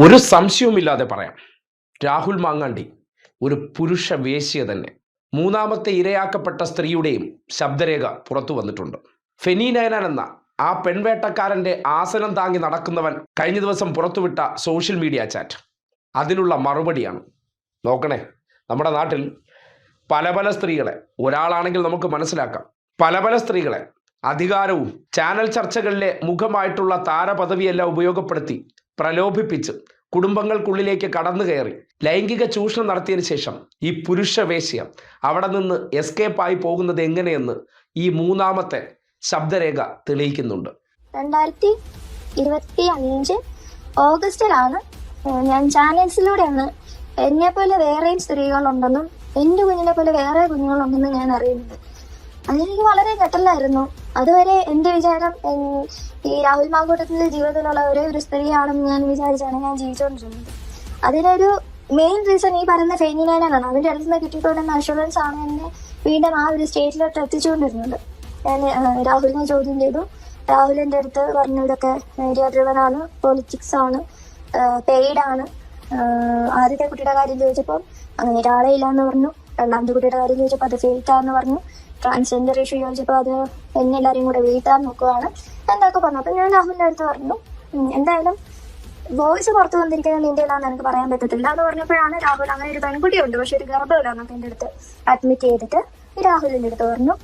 ഒരു സംശയവുമില്ലാതെ പറയാം. രാഹുൽ മാങ്ങാണ്ടി ഒരു പുരുഷ വേശ്യ തന്നെ. മൂന്നാമത്തെ ഇരയാക്കപ്പെട്ട സ്ത്രീയുടെയും ശബ്ദരേഖ പുറത്തു വന്നിട്ടുണ്ട്. ഫെനി നയനാൻ എന്ന ആ പെൺവേട്ടക്കാരന്റെ ആസനം താങ്ങി നടക്കുന്നവൻ കഴിഞ്ഞ ദിവസം പുറത്തുവിട്ട സോഷ്യൽ മീഡിയ ചാറ്റ്. അതിനുള്ള മറുപടിയാണ്. നോക്കണേ നമ്മുടെ നാട്ടിൽ പല പല സ്ത്രീകളെ ഒരാളാണെങ്കിൽ നമുക്ക് മനസ്സിലാക്കാം. പല പല സ്ത്രീകളെ അധികാരവും ചാനൽ ചർച്ചകളിലെ മുഖമായിട്ടുള്ള താരപദവിയെല്ലാം ഉപയോഗപ്പെടുത്തി പ്രലോഭിപ്പിച്ച്. കുടുംബങ്ങൾക്കുള്ളിലേക്ക് കടന്നു കയറി. ലൈംഗിക ചൂഷണം നടത്തിയതിനു ശേഷം ഈ പുരുഷ വേശ്യ അവിടെ നിന്ന് എസ്കേപ്പായി പോകുന്നത് എങ്ങനെയെന്ന് ഈ മൂന്നാമത്തെ ശബ്ദരേഖ തെളിയിക്കുന്നുണ്ട്. രണ്ടായിരത്തി ഇരുപത്തി അഞ്ച് ഓഗസ്റ്റിലാണ് ഞാൻ ചാനൽസിലൂടെയാണ് എന്നെ പോലെ വേറെയും സ്ത്രീകളുണ്ടെന്നും എന്റെ കുഞ്ഞിനെ പോലെ വേറെ കുഞ്ഞുങ്ങളുണ്ടെന്നും ഞാൻ അറിയുന്നത്. അതെനിക്ക് വളരെ ഞെട്ടലായിരുന്നു. അതുവരെ എന്റെ വിചാരം ഈ രാഹുൽ മാങ്കൂട്ടത്തിന്റെ ജീവിതത്തിലുള്ള ഒരേ ഒരു സ്ത്രീയാണെന്ന് ഞാൻ വിചാരിച്ചാണ് ഞാൻ ജീവിച്ചുകൊണ്ടിരുന്നത് അതിനൊരു മെയിൻ റീസൺ ഈ പറയുന്ന ഫെയിനിനാനാണ് അവന്റെ അടുത്ത് നിന്ന് കിട്ടിയിട്ടുണ്ടെന്ന അഷുറൻസ് ആണ് എന്നെ വീണ്ടും ആ ഒരു സ്റ്റേജിലോട്ട് എത്തിച്ചുകൊണ്ടിരുന്നത്. ഞാൻ രാഹുലിനെ ചോദ്യം ചെയ്തു. രാഹുലിന്റെ അടുത്ത് പറഞ്ഞു ഇതൊക്കെ മീഡിയ ഡ്രിവനാണ് ആണ് പൊളിറ്റിക്സ് ആണ് പെയ്ഡ് ആണ്. ആദ്യത്തെ കുട്ടിയുടെ കാര്യം ചോദിച്ചപ്പോൾ അങ്ങനെ ഒരാളെ ഇല്ലാന്ന് പറഞ്ഞു. രണ്ടാമത്തെ കുട്ടിയുടെ കാര്യം ചോദിച്ചപ്പോൾ അത് ഫേക്കാന്ന് പറഞ്ഞു. ട്രാൻസ്ജെൻഡർ ഇഷ്യൂ ചോദിച്ചപ്പോൾ അത് എന്നെ എല്ലാവരെയും കൂടെ വീഴ്ത്താൻ നോക്കുവാണ്. എന്തൊക്കെ പറഞ്ഞു? അപ്പം ഞാൻ രാഹുലിന്റെ അടുത്ത് പറഞ്ഞു എന്തായാലും വോയിസ് പുറത്തു വന്നിരിക്കുന്നത് നിന്റെ ഇല്ലാന്ന് എനിക്ക് പറയാൻ പറ്റത്തില്ല. എന്ന് പറഞ്ഞപ്പോഴാണ് രാഹുൽ അങ്ങനെ ഒരു പെൺകുട്ടി ഉണ്ട് പക്ഷെ ഒരു ഗർഭമില്ല എന്നൊക്കെ എന്റെ അടുത്ത് അഡ്മിറ്റ് ചെയ്തിട്ട് രാഹുലിന്റെ അടുത്ത് പറഞ്ഞു.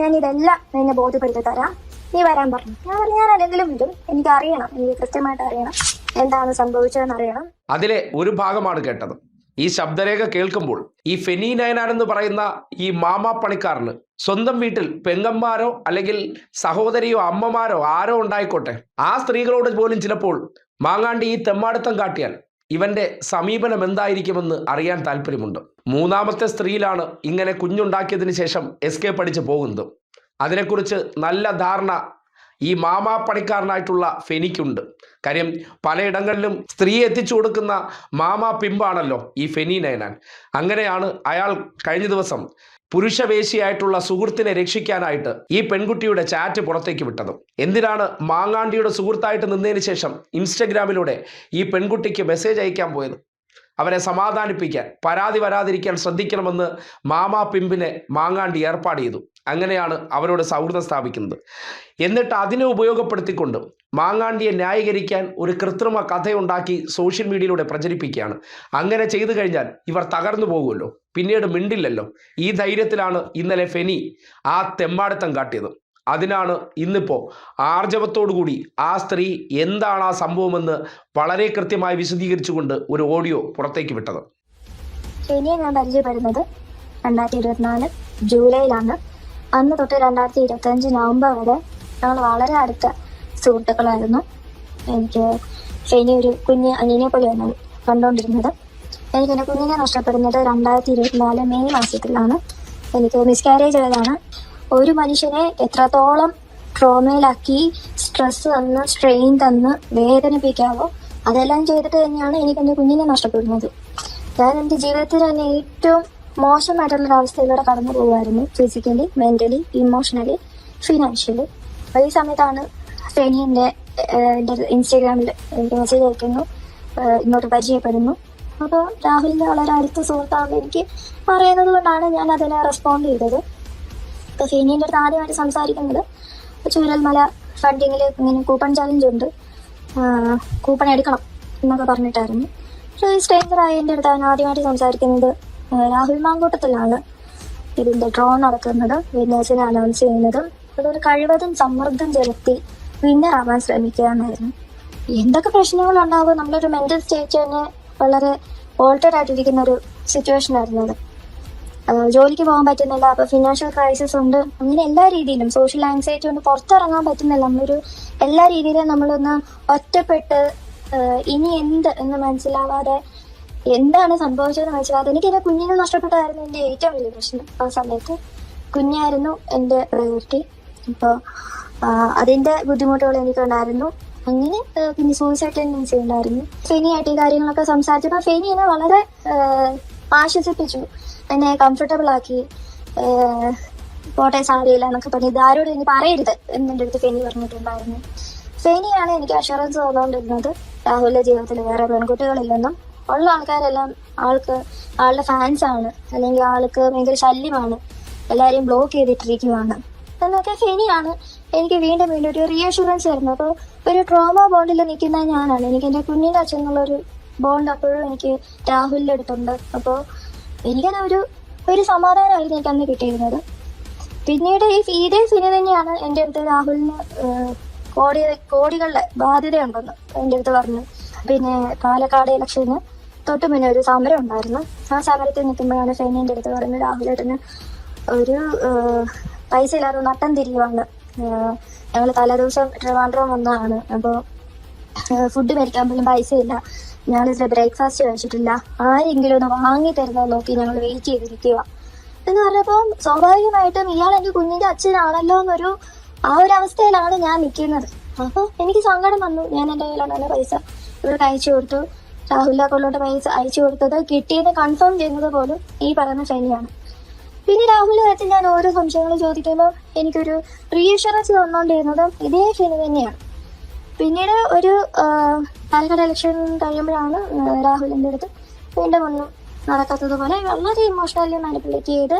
ഞാൻ ഇതെല്ലാം നിന്നെ ബോധ്യപ്പെടുത്തി തരാം. നീ വരാൻ പറഞ്ഞു. ഞാൻ പറഞ്ഞു ഞാൻ അല്ലെങ്കിലും വരും? എനിക്ക് അറിയണം എനിക്ക് കൃത്യമായിട്ട് അറിയണം. എന്താണ് സംഭവിച്ചതെന്ന് അറിയണം. അതിലെ ഒരു ഭാഗമാണ് കേട്ടത്. ഈ ശബ്ദരേഖ കേൾക്കുമ്പോൾ ഈ ഫെനി നയനാർ എന്ന് പറയുന്ന ഈ മാമാ പണിക്കാരന് സ്വന്തം വീട്ടിൽ പെങ്ങന്മാരോ അല്ലെങ്കിൽ സഹോദരിയോ അമ്മമാരോ ആരോ ഉണ്ടായിക്കോട്ടെ. ആ സ്ത്രീകളോട് പോലും ചിലപ്പോൾ മാങ്ങാണ്ടി ഈ തെമ്മാടുത്തം കാട്ടിയാൽ ഇവന്റെ സമീപനം എന്തായിരിക്കുമെന്ന് അറിയാൻ താല്പര്യമുണ്ട്. മൂന്നാമത്തെ സ്ത്രീയിലാണ് ഇങ്ങനെ കുഞ്ഞുണ്ടാക്കിയതിന് ശേഷം എസ്കേപ്പ് അടിച്ച് പോകുന്നത്. അതിനെക്കുറിച്ച് നല്ല ധാരണ ഈ മാമാപ്പണിക്കാരനായിട്ടുള്ള ഫെനിക്കുണ്ട്. കാര്യം പലയിടങ്ങളിലും സ്ത്രീയെ എത്തിച്ചു കൊടുക്കുന്ന മാമാ പിമ്പാണല്ലോ ഈ ഫെനി നയനാൻ. അങ്ങനെയാണ് അയാൾ കഴിഞ്ഞ ദിവസം പുരുഷവേശിയായിട്ടുള്ള സുഹൃത്തിനെ രക്ഷിക്കാനായിട്ട് ഈ പെൺകുട്ടിയുടെ ചാറ്റ് പുറത്തേക്ക് വിട്ടത്. എന്തിനാണ് മാങ്ങാണ്ടിയുടെ സുഹൃത്തായിട്ട് നിന്നതിന് ശേഷം ഇൻസ്റ്റഗ്രാമിലൂടെ ഈ പെൺകുട്ടിക്ക് മെസ്സേജ് അയക്കാൻ പോയത്? അവരെ സമാധാനിപ്പിക്കാൻ പരാതി വരാതിരിക്കാൻ ശ്രദ്ധിക്കണമെന്ന് മാമാ പിമ്പിനെ മാങ്ങാണ്ടി ഏർപ്പാട് ചെയ്തു. അങ്ങനെയാണ് അവരോട് സൗഹൃദം സ്ഥാപിക്കുന്നത്. എന്നിട്ട് അതിനെ ഉപയോഗപ്പെടുത്തിക്കൊണ്ട് മാങ്ങാണ്ടിയെ ന്യായീകരിക്കാൻ ഒരു കൃത്രിമ കഥയുണ്ടാക്കി സോഷ്യൽ മീഡിയയിലൂടെ പ്രചരിപ്പിക്കുകയാണ്. അങ്ങനെ ചെയ്തു കഴിഞ്ഞാൽ ഇവർ തകർന്നു പോകുമല്ലോ. പിന്നീട് മിണ്ടില്ലല്ലോ. ഈ ധൈര്യത്തിലാണ് ഇന്നലെ ഫെനി ആ തെമ്മാടിത്തം കാട്ടിയത്. അതിനാണ് ഇന്നിപ്പോൾ ആർജവത്തോടുകൂടി ആ സ്ത്രീ എന്താണ് ആ സംഭവമെന്ന് വളരെ കൃത്യമായി വിശദീകരിച്ചുകൊണ്ട് ഒരു ഓഡിയോ പുറത്തേക്ക് വിട്ടത്. ഇനിയെ ഞാൻ പരിചയപ്പെടുന്നത് രണ്ടായിരത്തി ഇരുപത്തിനാല് ജൂലൈയിലാണ്. അന്ന് തൊട്ട് രണ്ടായിരത്തി ഇരുപത്തി അഞ്ച് നവംബർ വരെ ഞങ്ങൾ വളരെ അടുത്ത സുഹൃത്തുക്കളായിരുന്നു. എനിക്ക് ഫെനി ഒരു കുഞ്ഞ് അനിയനെ പോലെയാണ് കണ്ടുകൊണ്ടിരുന്നത്. എനിക്ക് എന്റെ കുഞ്ഞിനെ നഷ്ടപ്പെടുന്നത് രണ്ടായിരത്തി ഇരുപത്തിനാല് മെയ് മാസത്തിലാണ്. എനിക്ക് മിസ്കാരേജ് ആയതാണ്. ഒരു മനുഷ്യനെ എത്രത്തോളം ട്രോമയിലാക്കി സ്ട്രെസ് തന്ന് സ്ട്രെയിൻ തന്ന് വേദനിപ്പിക്കാവോ അതെല്ലാം ചെയ്തിട്ട് തന്നെയാണ് എനിക്ക് എന്റെ കുഞ്ഞിനെ നഷ്ടപ്പെടുന്നത്. ഞാൻ എന്റെ ജീവിതത്തിൽ തന്നെ ഏറ്റവും മോശമായിട്ടുള്ള ഒരു അവസ്ഥയിലൂടെ കടന്നു പോകുമായിരുന്നു. ഫിസിക്കലി മെന്റലി ഇമോഷണലി ഫിനാൻഷ്യലി ഈ സമയത്താണ് ഫെനി എന്റെ എന്റെ ഇൻസ്റ്റാഗ്രാമിൽ എനിക്ക് മെസ്സേജ് അയക്കുന്നു. ഇങ്ങോട്ട് പരിചയപ്പെടുന്നു. അപ്പോൾ രാഹുലിന്റെ വളരെ അടുത്ത സുഹൃത്താണ് എനിക്ക് പറയുന്നത് കൊണ്ടാണ് ഞാൻ അതിനെ റെസ്പോണ്ട് ചെയ്തത്. ഇപ്പോൾ ഫെനീന്റെ അടുത്ത് ആദ്യമായിട്ട് സംസാരിക്കുന്നത് ചൂരൽമല ഫണ്ടിങ്ങിൽ ഇങ്ങനെ കൂപ്പൺ ചാലഞ്ച് ഉണ്ട്. കൂപ്പൺ എടുക്കണം എന്നൊക്കെ പറഞ്ഞിട്ടായിരുന്നു. പക്ഷേ ഈ സ്ട്രേഞ്ചറായി എന്റെ അടുത്ത് അവൻ ആദ്യമായിട്ട് സംസാരിക്കുന്നത് രാഹുൽ മാങ്കൂട്ടത്തിലാണ്. ഇതിന്റെ ഡ്രോ നടക്കുന്നത് വിന്നേഴ്സിനെ അനൗൺസ് ചെയ്യുന്നതും. അതൊരു കഴിവതും സമ്മർദ്ദം ചെലുത്തി വിന്നർ ആവാൻ ശ്രമിക്കുക എന്നായിരുന്നു. എന്തൊക്കെ പ്രശ്നങ്ങൾ ഉണ്ടാകും നമ്മളൊരു മെന്റൽ സ്റ്റേറ്റ് തന്നെ വളരെ ഓൾട്ടഡ് ആയിട്ടിരിക്കുന്ന ഒരു സിറ്റുവേഷൻ ആയിരുന്നു അത്. ജോലിക്ക് പോകാൻ പറ്റുന്നില്ല അപ്പൊ ഫിനാൻഷ്യൽ ക്രൈസിസ് ഉണ്ട്. അങ്ങനെ എല്ലാ രീതിയിലും സോഷ്യൽ ആങ്സൈറ്റി കൊണ്ട് പുറത്തിറങ്ങാൻ പറ്റുന്നില്ല. നമ്മളൊരു എല്ലാ രീതിയിലും നമ്മളൊന്ന് ഒറ്റപ്പെട്ട് ഇനി എന്ത് എന്ന് മനസ്സിലാവാതെ എന്താണ് സംഭവിച്ചതെന്ന് മനസ്സിലാവാതെ എനിക്ക് എന്റെ കുഞ്ഞിനെ നഷ്ടപ്പെട്ടതായിരുന്നു എന്റെ ഏറ്റവും വലിയ പ്രശ്നം. ആ സമയത്ത് കുഞ്ഞായിരുന്നു എന്റെ പ്രയോറിറ്റി അപ്പോൾ അതിന്റെ ബുദ്ധിമുട്ടുകൾ എനിക്കുണ്ടായിരുന്നു. അങ്ങനെ പിന്നെ സൂയിസൈഡ് ടെൻഡൻസി ഉണ്ടായിരുന്നു. ഫെനിയായിട്ട് ഈ കാര്യങ്ങളൊക്കെ സംസാരിച്ചപ്പോൾ ഫെനി എന്നെ വളരെ ആശ്വസിപ്പിച്ചു. എന്നെ കംഫർട്ടബിൾ ആക്കി പോട്ടെ സാരിയില്ല എന്നൊക്കെ പറഞ്ഞു ഇതാരോട് ഇനി പറയരുത് എന്നെ അടുത്ത് ഫെനി പറഞ്ഞിട്ടുണ്ടായിരുന്നു. ഫെനിയാണ് എനിക്ക് അഷുറൻസ് തന്നുകൊണ്ടിരുന്നത്. രാഹുലിന്റെ ജീവിതത്തിൽ വേറെ പെൺകുട്ടികളില്ലെന്നും ഉള്ള ആൾക്കാരെല്ലാം ആൾക്ക് ആളുടെ ഫാൻസ് ആണ്. അല്ലെങ്കിൽ ആൾക്ക് ഭയങ്കര ശല്യമാണ്. എല്ലാവരെയും ബ്ലോക്ക് ചെയ്തിട്ടിരിക്കുവാണ്. എന്നൊക്കെ ഫെനിയാണ് എനിക്ക് വീണ്ടും വീണ്ടും ഒരു റീഅഷുറൻസ് തരുന്നത്. അപ്പോൾ ഒരു ട്രോമ ബോണ്ടിൽ നിൽക്കുന്ന ഞാനാണ്. എനിക്ക് എന്റെ കുഞ്ഞിന്റെ അച്ഛൻ എന്നുള്ളൊരു ബോണ്ട് അപ്പോഴും എനിക്ക് രാഹുലിന്റെ അടുത്തുണ്ട്. അപ്പോൾ എനിക്കത് ഒരു ഒരു സമാധാനമായിരുന്നു എനിക്ക് അന്ന് കിട്ടിയിരുന്നത്. പിന്നീട് ഈ ഇതേ സിനി തന്നെയാണ് എന്റെ അടുത്ത് രാഹുലിന് കോടി കോടികളുടെ ബാധ്യതയുണ്ടെന്ന് എന്റെ അടുത്ത് പറഞ്ഞു. പിന്നെ പാലക്കാട് ഇലക്ഷന് തൊട്ട് മുന്നേ ഒരു സമരം ഉണ്ടായിരുന്നു. ആ സമരത്തിൽ നിൽക്കുമ്പോഴാണ് ഫെനിന്റെ അടുത്ത് പറഞ്ഞു രാഹുലേട്ടന് ഒരു പൈസ ഇല്ലാതെ നട്ടം തിരിയുവാണ്. ഞങ്ങൾ തലേദിവസം ട്രിവാൻഡ്രം വന്നതാണ്. അപ്പോൾ ഫുഡ് മേടിക്കാൻ പോലും പൈസ ഞങ്ങളിതിൽ ബ്രേക്ക്ഫാസ്റ്റ് കഴിച്ചിട്ടില്ല. ആരെങ്കിലും ഒന്ന് വാങ്ങി തരുന്നത് നോക്കി ഞങ്ങൾ വെയിറ്റ് ചെയ്തിരിക്കുക എന്ന് പറഞ്ഞപ്പോൾ സ്വാഭാവികമായിട്ടും ഇയാൾ എന്റെ കുഞ്ഞിന്റെ അച്ഛനാണല്ലോ എന്നൊരു ആ ഒരു അവസ്ഥയിലാണ് ഞാൻ നിൽക്കുന്നത്. അപ്പോൾ എനിക്ക് സങ്കടം വന്നു. ഞാൻ എന്റെ കയ്യിലുള്ള പൈസ ഇവർക്ക് അയച്ചു കൊടുത്തു. രാഹുലിനെ കൊള്ളോട്ട് പൈസ അയച്ചു കൊടുത്തത് കിട്ടിയെന്ന് കൺഫേം ചെയ്യുന്നത് പോലും ഈ പറയുന്ന ശൈലിയാണ്. പിന്നെ രാഹുലിന്റെ കാര്യത്തിൽ ഞാൻ ഓരോ സംശയങ്ങൾ ചോദിക്കുമ്പോൾ എനിക്കൊരു റീഷറൻസ് തന്നുകൊണ്ടിരുന്നതും ഇതേ ശനി തന്നെയാണ്. പിന്നീട് ഒരു പാലക്കാട് ഇലക്ഷൻ കഴിയുമ്പോഴാണ് രാഹുലിന്റെ അടുത്ത് വീണ്ടും ഒന്നും നടക്കാത്തതുപോലെ വളരെ ഇമോഷണലി മാനിപ്പുലേറ്റ് ചെയ്ത്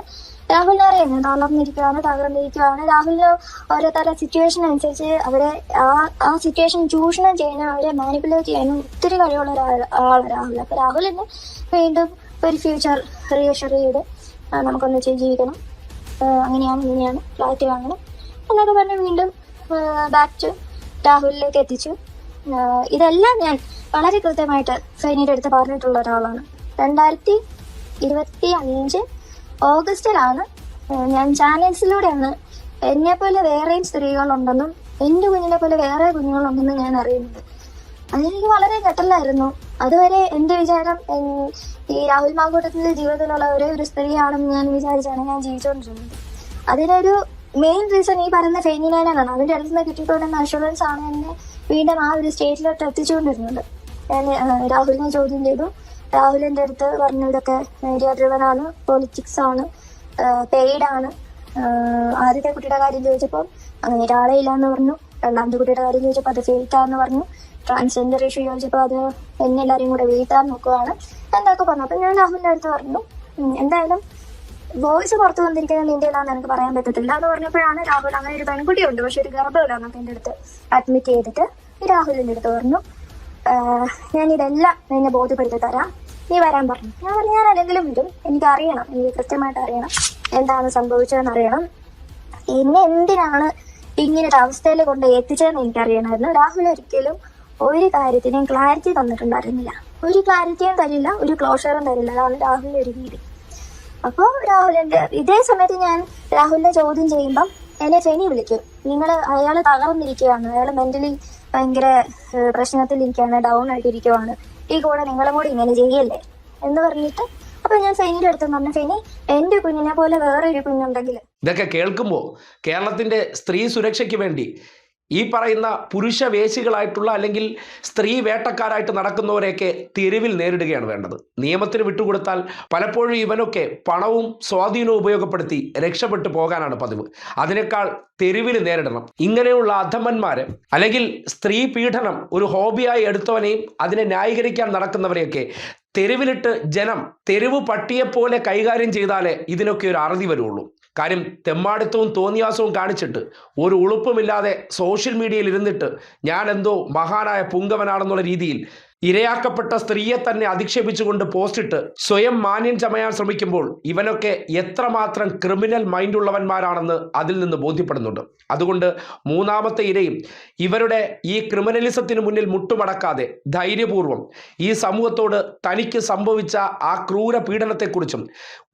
രാഹുലിനെ അറിയുന്നത് തളർന്നിരിക്കുകയാണ് തകർന്നിരിക്കുകയാണ്. രാഹുലിന് ഓരോ തരം സിറ്റുവേഷൻ അനുസരിച്ച് അവരെ ആ ആ സിറ്റുവേഷൻ ചൂഷണം ചെയ്യാനും അവരെ മാനിപ്പുലേറ്റ് ചെയ്യാനും ഒത്തിരി കഴിവുള്ള ഒരാൾ ആളാണ് രാഹുൽ. അപ്പൊ രാഹുലിന് വീണ്ടും ഒരു ഫ്യൂച്ചർ റിയഷർ ചെയ്ത് നമുക്കൊന്ന് നമുക്കൊന്നിച്ച് ജീവിക്കണം. അങ്ങനെയാണ് ഇങ്ങനെയാണ് ഫ്ലാറ്റ് വാങ്ങണം. എന്നൊക്കെ പറഞ്ഞ് വീണ്ടും ബാക്ക് ടു രാഹുലിലേക്ക് എത്തിച്ചു. ഇതെല്ലാം ഞാൻ വളരെ കൃത്യമായിട്ട് സൈനിയുടെ അടുത്ത് പറഞ്ഞിട്ടുള്ള ഒരാളാണ്. രണ്ടായിരത്തി ഇരുപത്തി അഞ്ച് ഓഗസ്റ്റിലാണ് ഞാൻ ചാനൽസിലൂടെയാണ് എന്നെ പോലെ വേറെയും സ്ത്രീകളുണ്ടെന്നും എന്റെ കുഞ്ഞിനെ പോലെ വേറെ കുഞ്ഞുങ്ങളുണ്ടെന്നും ഞാൻ അറിയുന്നത്. അതെനിക്ക് വളരെ ഞെട്ടലായിരുന്നു. അതുവരെ എന്റെ വിചാരം ഈ രാഹുൽ മാങ്കൂട്ടത്തിന്റെ ജീവിതത്തിലുള്ള ഒരേ ഒരു സ്ത്രീയാണെന്ന് ഞാൻ വിചാരിച്ചാണ് ഞാൻ ജീവിച്ചുകൊണ്ടിരുന്നത്. അതിനൊരു മെയിൻ റീസൺ ഈ പറയുന്ന ഫെയിനിനാനാണ് അതിന്റെ അടുത്ത് നിന്ന് കിട്ടിയിട്ടുള്ള അഷുറൻസ് ആണ് എന്നെ വീണ്ടും ആ ഒരു സ്റ്റേറ്റിലോട്ട് എത്തിച്ചുകൊണ്ടിരുന്നത്. ഞാൻ രാഹുലിനെ ചോദ്യം ചെയ്തു. രാഹുലിന്റെ അടുത്ത് പറഞ്ഞു ഇതൊക്കെ മീഡിയ ഡ്രിവൻ ആണ് പൊളിറ്റിക്സ് ആണ് പെയ്ഡ് ആണ്. ആദ്യത്തെ കുട്ടിയുടെ കാര്യം ചോദിച്ചപ്പോൾ അങ്ങനെ ഒരാളെ ഇല്ല എന്ന് പറഞ്ഞു. രണ്ടാമത്തെ കുട്ടിയുടെ കാര്യം ചോദിച്ചപ്പോൾ അത് ഫേക്കാന്ന് പറഞ്ഞു. ട്രാൻസ്ജെൻഡർ ഇഷ്യൂ ചോദിച്ചപ്പോൾ അത് എന്നെ കൂടെ വീഴ്ത്താൻ നോക്കുവാണ് എന്തൊക്കെ പറഞ്ഞു. അപ്പം ഞാൻ രാഹുലിന്റെ അടുത്ത് പറഞ്ഞു. എന്തായാലും വോയിസ് പുറത്തു വന്നിരിക്കുന്നത് നിന്റെ എന്നാന്ന് എനിക്ക് പറയാൻ പറ്റത്തില്ല. എന്ന് പറഞ്ഞപ്പോഴാണ് രാഹുൽ അങ്ങനെ ഒരു പെൺകുട്ടിയുണ്ട്. പക്ഷെ ഒരു ഗർഭമില്ല എന്നൊക്കെ എന്റെ അടുത്ത് അഡ്മിറ്റ് ചെയ്തിട്ട് രാഹുലിന്റെ അടുത്ത് പറഞ്ഞു. ഞാൻ ഇതെല്ലാം നിന്നെ ബോധ്യപ്പെടുത്തി തരാം. നീ വരാൻ പറഞ്ഞു. ഞാൻ പറഞ്ഞു ഞാൻ അല്ലെങ്കിലും വരും. എനിക്ക് അറിയണം എനിക്ക് കൃത്യമായിട്ട് അറിയണം. എന്താണ് സംഭവിച്ചതെന്ന് അറിയണം എന്നെ എന്തിനാണ് ഇങ്ങനെ ഒരു അവസ്ഥയിൽ കൊണ്ട് എത്തിച്ചതെന്ന് എനിക്കറിയണമായിരുന്നു. രാഹുൽ ഒരിക്കലും ഒരു കാര്യത്തിനും ക്ലാരിറ്റി തന്നിട്ടുണ്ടായിരുന്നില്ല. ഒരു ക്ലാരിറ്റിയും തരില്ല ഒരു ക്ലോഷറും തരില്ല. അതാണ് രാഹുലിന്റെ ഒരു രീതി. അപ്പോൾ രാഹുലിന്റെ ഇതേ സമയത്ത് ഞാൻ രാഹുലിനെ ചോദ്യം ചെയ്യുമ്പം എന്നെ ഫെനി വിളിക്കും. നിങ്ങൾ അയാൾ തകർന്നിരിക്കുകയാണ്. അയാൾ മെന്റലി ഭയങ്കര പ്രശ്നത്തിലിരിക്കുകയാണ് ഡൗൺ ആയിട്ടിരിക്കുവാണ് ഈ കൂടെ നിങ്ങളും കൂടി ഇങ്ങനെ ചെയ്യല്ലേ? എന്ന് പറഞ്ഞിട്ട് അപ്പൊ ഞാൻ ഫെനിയുടെ അടുത്ത് പറഞ്ഞു ഫെനി എന്റെ കുഞ്ഞിനെ പോലെ വേറെ വേറൊരു കുഞ്ഞുണ്ടെങ്കിൽ ഇതൊക്കെ കേൾക്കുമ്പോൾ കേരളത്തിന്റെ സ്ത്രീ സുരക്ഷയ്ക്ക് വേണ്ടി ഈ പറയുന്ന പുരുഷ വേശികളായിട്ടുള്ള അല്ലെങ്കിൽ സ്ത്രീ വേട്ടക്കാരായിട്ട് നടക്കുന്നവരെയൊക്കെ തെരുവിൽ നേരിടുകയാണ് വേണ്ടത്. നിയമത്തിന് വിട്ടുകൊടുത്താൽ പലപ്പോഴും ഇവനൊക്കെ പണവും സ്വാധീനവും ഉപയോഗപ്പെടുത്തി രക്ഷപ്പെട്ടു പോകാനാണ് പതിവ്. അതിനേക്കാൾ തെരുവിൽ നേരിടണം. ഇങ്ങനെയുള്ള അധമന്മാരെ അല്ലെങ്കിൽ സ്ത്രീ പീഡനം ഒരു ഹോബിയായി എടുത്തവനെയും അതിനെ ന്യായീകരിക്കാൻ നടക്കുന്നവരെയൊക്കെ തെരുവിലിട്ട് ജനം തെരുവ് പട്ടിയെപ്പോലെ കൈകാര്യം ചെയ്താലേ ഇതിനൊക്കെ ഒരു അറുതി വരുള്ളൂ. കാര്യം തെമ്മാടിത്തവും തോന്നിയാസവും കാണിച്ചിട്ട് ഒരു ഉളുപ്പുമില്ലാതെ സോഷ്യൽ മീഡിയയിൽ ഇരുന്നിട്ട് ഞാൻ എന്തോ മഹാനായ പുങ്കവനാണെന്നുള്ള രീതിയിൽ ഇരയാക്കപ്പെട്ട സ്ത്രീയെ തന്നെ അധിക്ഷേപിച്ചുകൊണ്ട് പോസ്റ്റിട്ട് സ്വയം മാന്യം ചമയാൻ ശ്രമിക്കുമ്പോൾ ഇവനൊക്കെ എത്രമാത്രം ക്രിമിനൽ മൈൻഡ് ഉള്ളവന്മാരാണെന്ന് അതിൽ നിന്ന് ബോധ്യപ്പെടുന്നുണ്ട്. അതുകൊണ്ട് മൂന്നാമത്തെ ഇരയും ഇവരുടെ ഈ ക്രിമിനലിസത്തിന് മുന്നിൽ മുട്ടുമടക്കാതെ ധൈര്യപൂർവം ഈ സമൂഹത്തോട് തനിക്ക് സംഭവിച്ച ആ ക്രൂര പീഡനത്തെക്കുറിച്ചും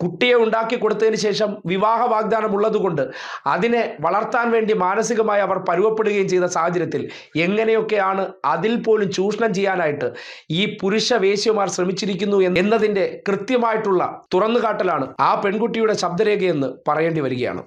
കുട്ടിയെ ഉണ്ടാക്കി കൊടുത്തതിന് ശേഷം വിവാഹ വാഗ്ദാനം ഉള്ളതുകൊണ്ട് അതിനെ വളർത്താൻ വേണ്ടി മാനസികമായി അവർ പരുവപ്പെടുകയും ചെയ്ത സാഹചര്യത്തിൽ എങ്ങനെയൊക്കെയാണ് അതിൽ പോലും ചൂഷണം ചെയ്യാനായിട്ട് ഈ പുരുഷ വേശ്യമാർ ശ്രമിച്ചിരിക്കുന്നു എന്നതിന്റെ കൃത്യമായിട്ടുള്ള തുറന്നുകാട്ടലാണ് ആ പെൺകുട്ടിയുടെ ശബ്ദരേഖയെന്ന് പറയേണ്ടി വരികയാണ്.